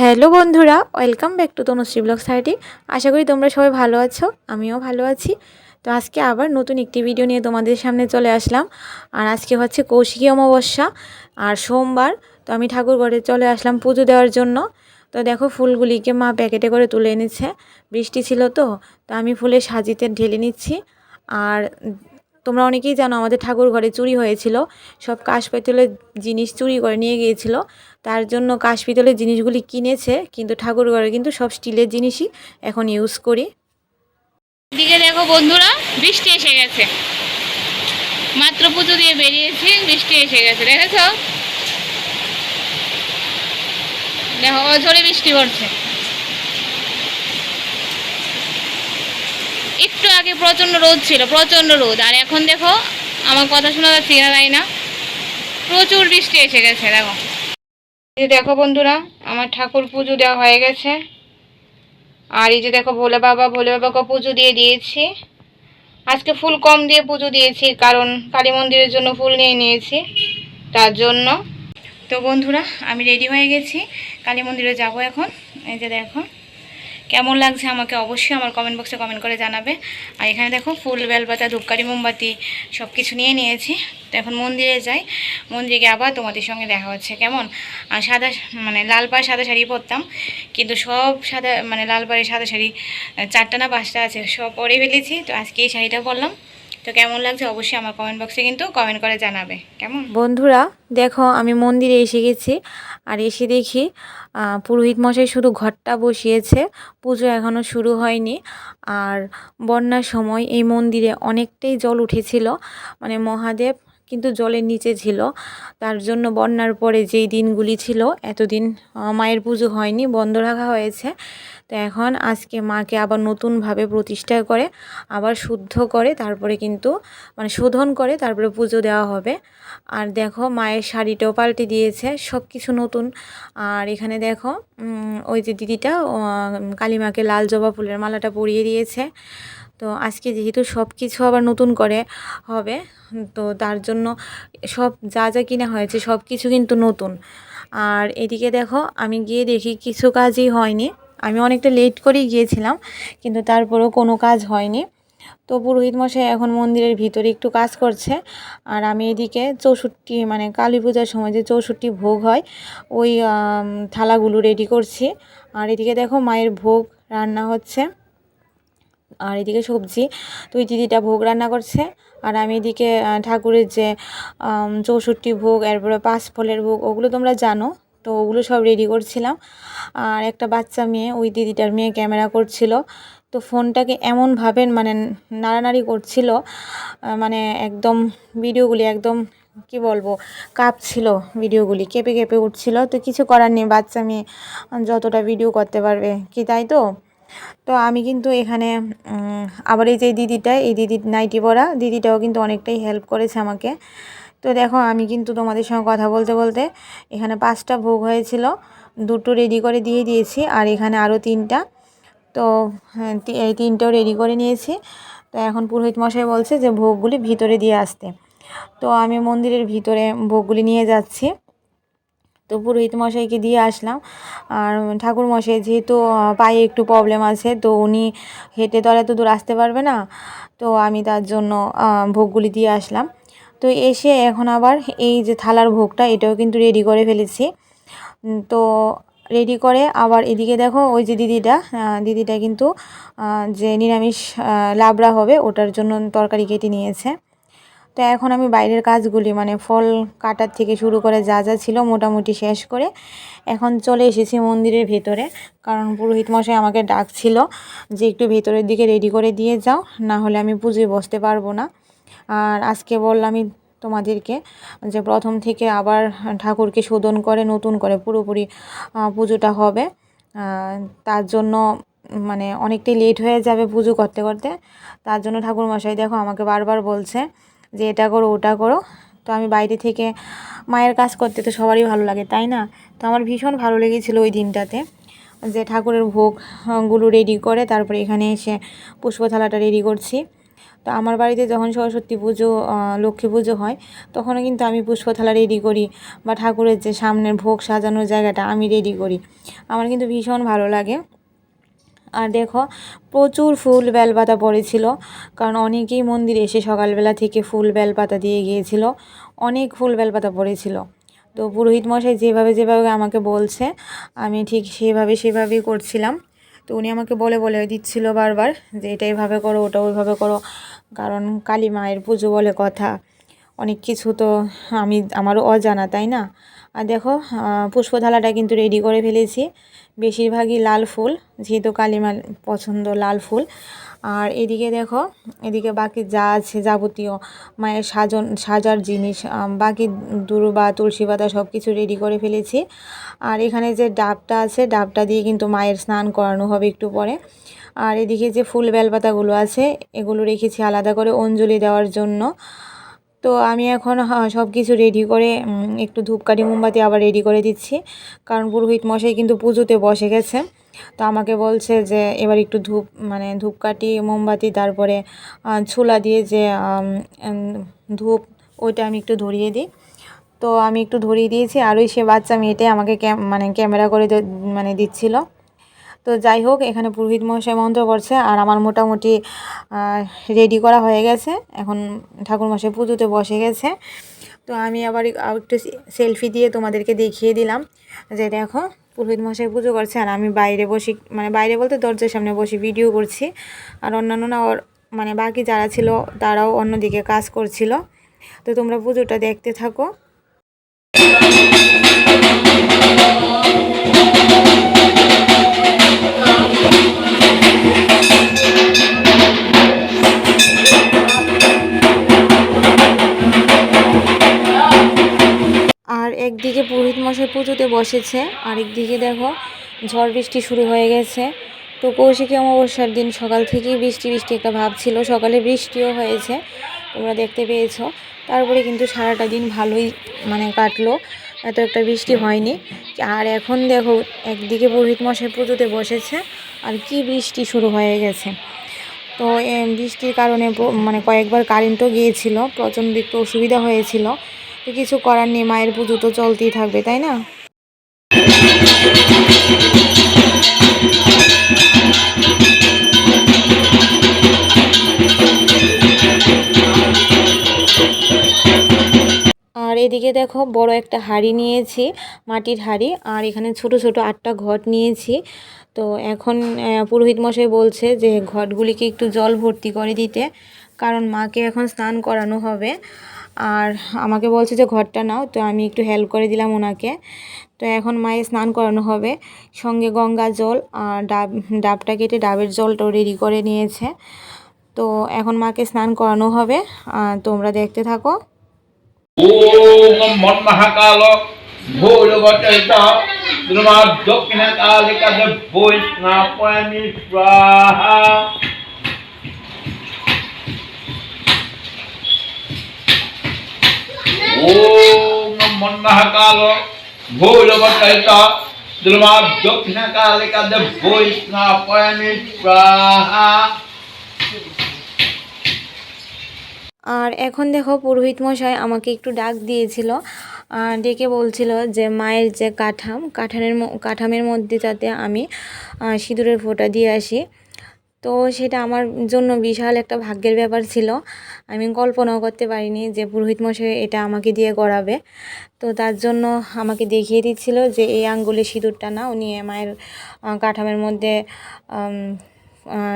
Hello বন্ধুরা welcome back to Tanushree blog সাইটি। আশা করি তোমরা সবাই ভালো আছো, আমিও ভালো আছি। তো আজকে আবার নতুন একটি ভিডিও নিয়ে তোমাদের সামনে চলে আসলাম। আর আজকে হচ্ছে কৌশিকী অমাবস্যা আর সোমবার, তো আমি ঠাকুর ঘরে চলে আসলাম পুজো দেওয়ার জন্য। তো দেখো ফুলগুলিকে মা প্যাকেটে করে তুলে এনেছে, বৃষ্টি ছিল তো তো আমি ফুলের সাজিতে ঢেলে নিচ্ছি। আর তোমরা অনেকেই জানো আমাদের ঠাকুর ঘরে চুরি হয়েছিল। সব কাশ পেতলের জিনিস চুরি করে নিয়ে গিয়েছিল। তার জন্য কাশ পিতলের জিনিসগুলি কিনেছে, কিন্তু ঠাকুর ঘরে কিন্তু সব স্টিলের জিনিসই এখন ইউজ করি। দিকে দেখো বন্ধুরা, বৃষ্টি এসে গেছে। মাত্র পুজো দিয়ে বেরিয়েছি, বৃষ্টি এসে গেছে, দেখেছ? দেখো ঝরে বৃষ্টি পড়ছে। একটু আগে প্রচণ্ড রোদ ছিল প্রচণ্ড রোদ। আর এখন দেখো, আমার কথা শোনা যাচ্ছে কিনা তাই না। প্রচুর বৃষ্টি এসে গেছে, দেখো। এই যে দেখো বন্ধুরা, আমার ঠাকুর পুজো দেওয়া হয়ে গেছে। আর এই যে দেখো, ভোলে বাবা, ভোলে বাবাকে পুজো দিয়ে দিয়েছি। আজকে ফুল কম দিয়ে পুজো দিয়েছি, কারণ কালী মন্দিরের জন্য ফুল নিয়ে নিয়েছি, তার জন্য। তো বন্ধুরা, আমি রেডি হয়ে গেছি, কালী মন্দিরে যাব এখন। এই যে দেখো কেমন লাগছে আমাকে অবশ্যই আমার কমেন্ট বক্সে কমেন্ট করে জানাবে। আর এখানে দেখো ফুল বেলপাতা, ধূপকাঠি, মোমবাতি সব কিছু নিয়ে নিয়েছি। তো এখন মন্দিরে যাই। মন্দিরে গিয়ে আবার তোমাদের সঙ্গে দেখা হচ্ছে, কেমন? আর সাদা মানে লাল পাড় সাদা শাড়ি পরতাম, কিন্তু সব সাদা মানে লাল পাড়ের সাদা শাড়ি, চারটা না পাঁচটা আছে, সব পরে ফেলেছি। তো আজকে এই শাড়িটা পরলাম। তো কেমন লাগছে অবশ্যই আমার কমেন্ট বক্সে কিন্তু কমেন্ট করে জানাবে। কেমন? বন্ধুরা, দেখো, আমি মন্দিরে এসে গেছি, আর এসে দেখি পুরোহিত মশাই শুধু ঘরটা বসিয়েছে, পুজো এখনও শুরু হয়নি, আর বন্যার সময় এই মন্দিরে অনেকটাই জল উঠেছিল মানে মহাদেব কিন্তু জলের নিচে ছিল, তার জন্য বন্যার পরে যেই দিনগুলি ছিল, এতদিন মায়ের পুজো হয়নি, বন্ধ রাখা হয়েছে তো এখন আজকে মাকে আবার নতুনভাবে প্রতিষ্ঠা করে, আবার শুদ্ধ করে, তারপরে কিন্তু মানে শোধন করে, তারপরে পুজো দেওয়া হবে। আর দেখো, মায়ের শাড়িটাও পাল্টে দিয়েছে সব কিছু নতুন। আর এখানে দেখো ওই যে দিদিটা কালিমাকে লাল জবা ফুলের মালাটা পরিয়ে দিয়েছে। তো আজকে যেহেতু সব কিছু আবার নতুন করে হবে, তো তার জন্য সব যা যা কিনা হয়েছে সব কিছু কিন্তু নতুন। আর এদিকে দেখো, আমি গিয়ে দেখি, কিছু কাজই হয়নি। আমি অনেকটা লেট করেই গিয়েছিলাম, কিন্তু তারপরেও কোনো কাজ হয়নি। তো পুরোহিত মশাই এখন মন্দিরের ভিতরে একটু কাজ করছে, আর আমি এদিকে চৌষট্টি মানে কালী পূজার সময় যে চৌষট্টি ভোগ হয়, ওই থালাগুলো রেডি করছি। আর এদিকে দেখো মায়ের ভোগ রান্না হচ্ছে, আর এদিকে সবজি। তো ওই দিদিটা ভোগ রান্না করছে, আর আমি এদিকে ঠাকুরের যে চৌষট্টি ভোগ, এরপরে পাঁচ ফলের ভোগ, ওগুলো তোমরা জানো। তো ওগুলো সব রেডি করছিলাম। আর একটা বাচ্চা মেয়ে, ওই দিদিটার মেয়ে ক্যামেরা করছিল। তো ফোনটাকে এমনভাবে মানে নাড়ানাড়ি করছিল মানে একদম ভিডিওগুলি একদম, কি বলব, কাঁপছিল ভিডিওগুলি, কেঁপে কেঁপে উঠছিল। তো কিছু করার নেই, বাচ্চা মেয়ে যতটা ভিডিও করতে পারবে, কি তাই তো? তো আমি কিন্তু এখানে আবার এই যে দিদিটা এই দিদির নাইটি পরা, দিদিটাও কিন্তু অনেকটাই হেল্প করেছে আমাকে। তো দেখো আমি কিন্তু তোমাদের সঙ্গে কথা বলতে বলতে এখানে পাঁচটা ভোগ হয়েছিল। দুটো রেডি করে দিয়ে দিয়েছি আর এখানে আরও তিনটা। তো হ্যাঁ, এই তিনটাও রেডি করে নিয়েছি। তো এখন পুরোহিত মশাই বলছে যে ভোগগুলি ভিতরে দিয়ে আসতে। তো আমি মন্দিরের ভিতরে ভোগগুলি নিয়ে যাচ্ছি। তো পুরোহিত মশাইকে দিয়ে আসলাম। আর ঠাকুর মশাই যেহেতু পায়ে একটু প্রবলেম আছে তো উনি হেঁটে তো আর দূর আসতে পারবে না। তো আমি তার জন্য ভোগগুলি দিয়ে আসলাম। তো এসে এখন আবার এই যে থালার ভোগটা এটাও কিন্তু রেডি করে ফেলেছি। তো রেডি করে আবার এদিকে দেখো ওই যে দিদিটা দিদিটা কিন্তু যে নিরামিষ লাবড়া হবে ওটার জন্য তরকারি কেটে নিয়েছে। তো এখন আমি বাইরের কাজগুলি মানে ফল কাটার থেকে শুরু করে যা যা ছিল মোটামুটি শেষ করে এখন চলে এসেছি মন্দিরের ভেতরে। কারণ পুরোহিত মশাই আমাকে ডাকছিল যে একটু ভেতরের দিকে রেডি করে দিয়ে যাও, না হলে আমি পুজোয় বসতে পারব না। আর আজকে বললামই তোমাদেরকে যে প্রথম থেকে আবার ঠাকুরকে শোধন করে, নতুন করে পুরোপুরি পুজোটা হবে। তার জন্য মানে অনেকটাই লেট হয়ে যাবে পুজো করতে করতে। তার জন্য ঠাকুর মশাই দেখো আমাকে বারবার বলছে যে এটা করো, ওটা করো। তো আমি বাইরে থেকে মায়ের কাজ করতে তো সবারই ভালো লাগে, তাই না? তো আমার ভীষণ ভালো লেগেছিল ওই দিনটাতে যে ঠাকুরের ভোগগুলো রেডি করে, তারপরে এখানে এসে পুষ্প থালাটা রেডি করছি। তো আমার বাড়িতে যখন সরস্বতী পুজো লক্ষ্মী পুজো হয়, তখনও কিন্তু আমি পুষ্পথালা রেডি করি বা ঠাকুরের যে সামনের ভোগ সাজানোর জায়গাটা আমি রেডি করি। আমার কিন্তু ভীষণ ভালো লাগে। আর দেখো, প্রচুর ফুল বেলপাতা পড়েছিল, কারণ অনেকেই মন্দিরে এসে সকালবেলা থেকে ফুল বেলপাতা দিয়ে গিয়েছিল, অনেক ফুল বেলপাতা পড়েছিল। তো পুরোহিত মশাই যেভাবে যেভাবে আমাকে বলছে, আমি ঠিক সেভাবে সেভাবেই করছিলাম। তো উনি আমাকে বলে বলে দিচ্ছিল বারবার যে এটা এইভাবে করো, ওটা ওইভাবে করো। কারণ কালী মায়ের পুজো বলে কথা। অনেক কিছু তো আমি, আমারও অজানা, তাই না? আর দেখো পুষ্পথালাটা কিন্তু রেডি করে ফেলেছি। বেশিরভাগই লাল ফুল, যেহেতু কালিমার পছন্দ লাল ফুল। আর এদিকে দেখো, এদিকে বাকি যা আছে যাবতীয়, মায়ের সাজন, সাজার জিনিস বাকি দুর্বা, তুলসী পাতা সব কিছু রেডি করে ফেলেছি। আর এখানে যে ডাবটা আছে, ডাবটা দিয়ে কিন্তু মায়ের স্নান করানো হবে একটু পরে। আর এদিকে যে ফুল বেলপাতাগুলো আছে, এগুলো রেখেছি আলাদা করে অঞ্জলি দেওয়ার জন্য। তো আমি এখন সব কিছু রেডি করে একটু ধূপকাঠি মোমবাতি আবার রেডি করে দিচ্ছি। কারণ পুরোহিত মশাই কিন্তু পুজোতে বসে গেছে। তো আমাকে বলছে যে, এবার একটু ধূপ মানে ধূপকাঠি, মোমবাতি, তারপরে ছোলা দিয়ে যে ধূপ, ওইটা আমি একটু ধরিয়ে দিই। তো আমি একটু ধরিয়ে দিয়েছি। আর ওই সে বাচ্চা মেয়েটাই আমাকে মানে ক্যামেরা করে মানে দিচ্ছিল। তো যাই হোক, এখানে পুরোহিত মশাই মন্ত্র করছে আর আমার মোটামুটি রেডি করা হয়ে গেছে। এখন ঠাকুর মশাই পুজোতে বসে গেছে। তো আমি আবার একটু সেলফি দিয়ে তোমাদেরকে দেখিয়ে দিলাম যে দেখো, পুরোহিত মশাই পুজো করছে আর আমি বাইরে বসি মানে বাইরে বলতে দরজার সামনে বসে ভিডিও করছি। আর অন্যান্যরা ওর- মানে বাকি যারা ছিল তারাও অন্যদিকে কাজ করছিল। তো তোমরা পুজোটা দেখতে থাকো। পুজোতে বসেছে। আর একদিকে দেখো, ঝড় বৃষ্টি শুরু হয়ে গেছে। তো কৌশিকী অমাবস্যার দিন? সকাল থেকেই বৃষ্টি বৃষ্টি একটা ভাব ছিল। সকালে বৃষ্টিও হয়েছে, তোমরা দেখতে পেয়েছ। তারপরে কিন্তু সারাটা দিন ভালোই মানে কাটলো। এত একটা বৃষ্টি হয়নি। আর এখন দেখো, একদিকে পুরোহিত মশাই পুজোতে বসেছে। আর কি বৃষ্টি শুরু হয়ে গেছে। তো বৃষ্টির কারণে মানে কয়েকবার কারেন্টও গিয়েছিল। প্রচণ্ড একটু অসুবিধা হয়েছিল। তো কিছু করার নেই, মায়ের পুজো তো চলতেই থাকবে, তাই না? আর এদিকে দেখো, বড় একটা হাঁড়ি নিয়েছি, মাটির হাঁড়ি, আর এখানে ছোট ছোট আটটা ঘট নিয়েছি। তো এখন পুরোহিত মশাই বলছে যে ঘটগুলিকে একটু জল ভর্তি করে দিতে, কারণ মাকে এখন স্নান করানো হবে। আর আমাকে বলছে যে, ঘরটা নাও। তো আমি একটু হেল্প করে দিলাম ওনাকে। তো এখন মায়ের স্নান করানো হবে। সঙ্গে গঙ্গা জল আর ডাব, ডাবটা কেটে ডাবের জলটাও রেডি করে নিয়েছে। তো এখন মাকে স্নান করানো হবে। তোমরা দেখতে থাকো। আর এখন দেখো পুরোহিত মশাই আমাকে একটু ডাক দিয়েছিল। ডেকে বলছিল যে মায়ের যে কাঠাম কাঠানের কাঠামের মধ্যে যাতে আমি সিঁদুরের ফোঁটা দিয়ে আসি। তো সেটা আমার জন্য বিশাল একটা ভাগ্যের ব্যাপার ছিল। আমি কল্পনাও করতে পারিনি যে পুরোহিত মশাই এটা আমাকে দিয়ে করাবে। তো তার জন্য আমাকে দেখিয়ে দিচ্ছিল যে এই আঙ্গুলে সিঁদুরটা না, উনি মায়ের কাঠামের মধ্যে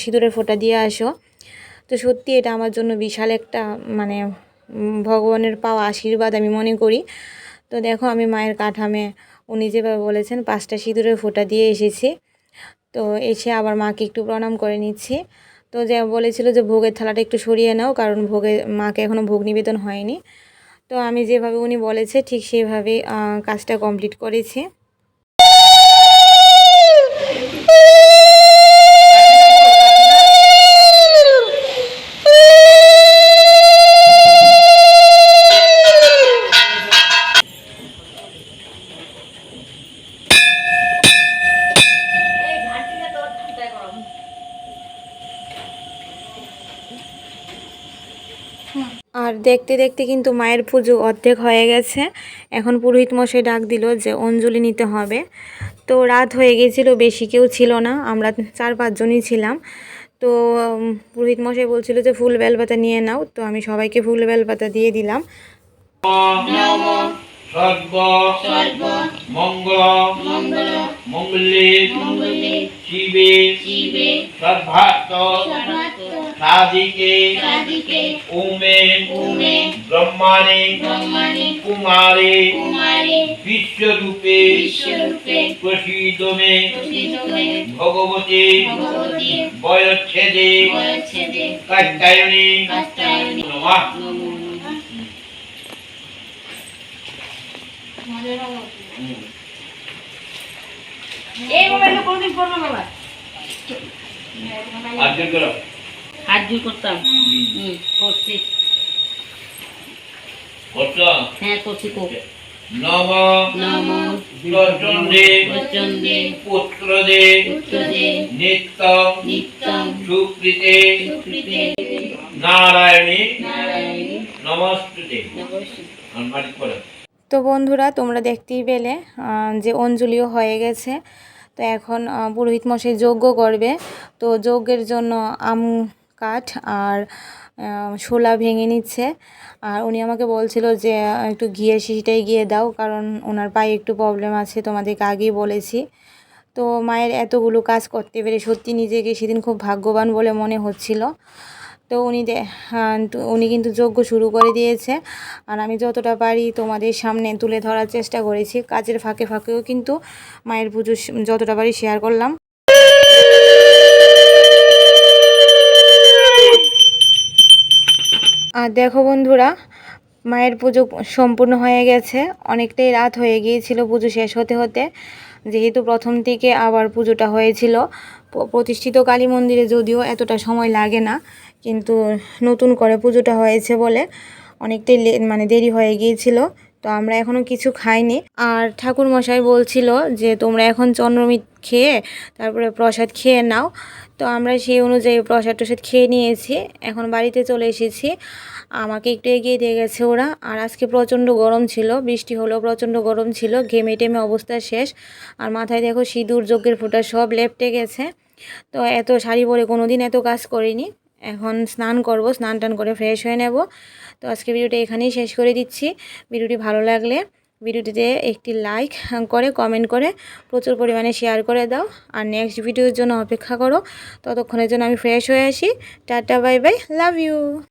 সিঁদুরের ফোঁটা দিয়ে আসো। তো সত্যি এটা আমার জন্য বিশাল একটা মানে ভগবানের পাওয়া আশীর্বাদ আমি মনে করি। তো দেখো আমি মায়ের কাঠামে, উনি যেভাবে বলেছেন, পাঁচটা সিঁদুরের ফোঁটা দিয়ে এসেছি। তো এসে আবার মাকে একটু প্রণাম করে নিচ্ছি। তো যে বলেছিল যে ভোগের থালাটা একটু সরিয়ে নাও, কারণ ভোগে মাকে এখনও ভোগ নিবেদন হয়নি। তো আমি যেভাবে উনি বলেছে, ঠিক সেইভাবে কাজটা কমপ্লিট করেছি। দেখতে দেখতে কিন্তু মায়ের পুজো অর্ধেক হয়ে গেছে। এখন পুরোহিত মশাই ডাক দিল যে অঞ্জলি নিতে হবে। তো রাত হয়ে গেছিল বেশি কেউ ছিল না আমরা চার পাঁচজনই ছিলাম। তো পুরোহিত মশাই বলছিল যে ফুল বেলপাতা নিয়ে নাও। তো আমি সবাইকে ফুল বেলপাতা দিয়ে দিলাম। সর্ব সর্ব মঙ্গল মঙ্গল শিবে সর্বার্থ সাধিকে ওমে ব্রহ্মাণে কুমারে বিশ্বরূপে প্রসিদমে প্রসিদমে ভগবতে ভগবতে বয়চ্ছেদে বয়চ্ছেদে কাত্যায়নে কাত্যায়নে নমঃ আর্জন করো। হাত জোর করতাম। হুম, করছি। কত হ্যাঁ করছি কো নম নম প্রচণ্ডে প্রচণ্ডে পুত্রদে পুত্রদে নিত্য নিত্যম সুকৃতে সুকৃতে নারায়ণী নারায়ণী নমস্তুতে। করো তো বন্ধুরা, তোমরা দেখতেই পেলে যে অঞ্জলিও হয়ে গেছে। তো এখন পুরোহিত মশাই যজ্ঞ করবে। তো যজ্ঞের জন্য আম কাঠ আর শোলা ভেঙে নিচ্ছে। আর উনি আমাকে বলছিল যে একটু ঘিয়ে শিশিটাই গিয়ে দাও, কারণ ওনার পায়ে একটু প্রবলেম আছে, তোমাদেরকে আগেই বলেছি। তো মায়ের এতগুলো কাজ করতে পেরে সত্যি নিজেকে সেদিন খুব ভাগ্যবান বলে মনে হচ্ছিল। তো উনি হ্যাঁ, উনি কিন্তু যজ্ঞ শুরু করে দিয়েছে। আর আমি যতটা পারি তোমাদের সামনে তুলে ধরার চেষ্টা করেছি। কাজের ফাঁকে ফাঁকেও কিন্তু মায়ের পুজো যতটা পারি শেয়ার করলাম। আর দেখো বন্ধুরা মায়ের পুজো সম্পূর্ণ হয়ে গেছে। অনেকটাই রাত হয়ে গিয়েছিল পুজো শেষ হতে হতে। যেহেতু প্রথম থেকে আবার পুজোটা হয়েছিল প্রতিষ্ঠিত কালী মন্দিরে যদিও এতটা সময় লাগে না, কিন্তু নতুন করে পুজোটা হয়েছে বলে অনেকটাই মানে দেরি হয়ে গিয়েছিল, তো আমরা এখনও কিছু খাইনি। আর ঠাকুর মশাই বলছিল যে, তোমরা এখন চন্দ্রমিত খেয়ে, তারপরে প্রসাদ খেয়ে নাও। তো আমরা সেই অনুযায়ী প্রসাদ টসাদ খেয়ে নিয়েছি। এখন বাড়িতে চলে এসেছি। আমাকে একটু এগিয়ে দিয়ে গেছে ওরা। আর আজকে প্রচণ্ড গরম ছিল, বৃষ্টি হলেও প্রচণ্ড গরম ছিল, ঘেমে টেমে অবস্থা শেষ। আর মাথায় দেখো সিঁদুর, যজ্ঞের ফোঁটা সব লেপটে গেছে। তো এত শাড়ি পরে কোনো দিন এত কাজ করিনি। এখন স্নান করব, স্নান টান করে ফ্রেশ হয়ে নেব। তো আজকে ভিডিওটা এখানেই শেষ করে দিচ্ছি। ভিডিওটি ভালো লাগলে ভিডিওটিতে একটি লাইক করে কমেন্ট করে, প্রচুর পরিমাণে শেয়ার করে দাও। আর নেক্সট ভিডিওর জন্য অপেক্ষা করো। ততক্ষণের জন্য আমি ফ্রেশ হয়ে আসি। Tata bye bye love you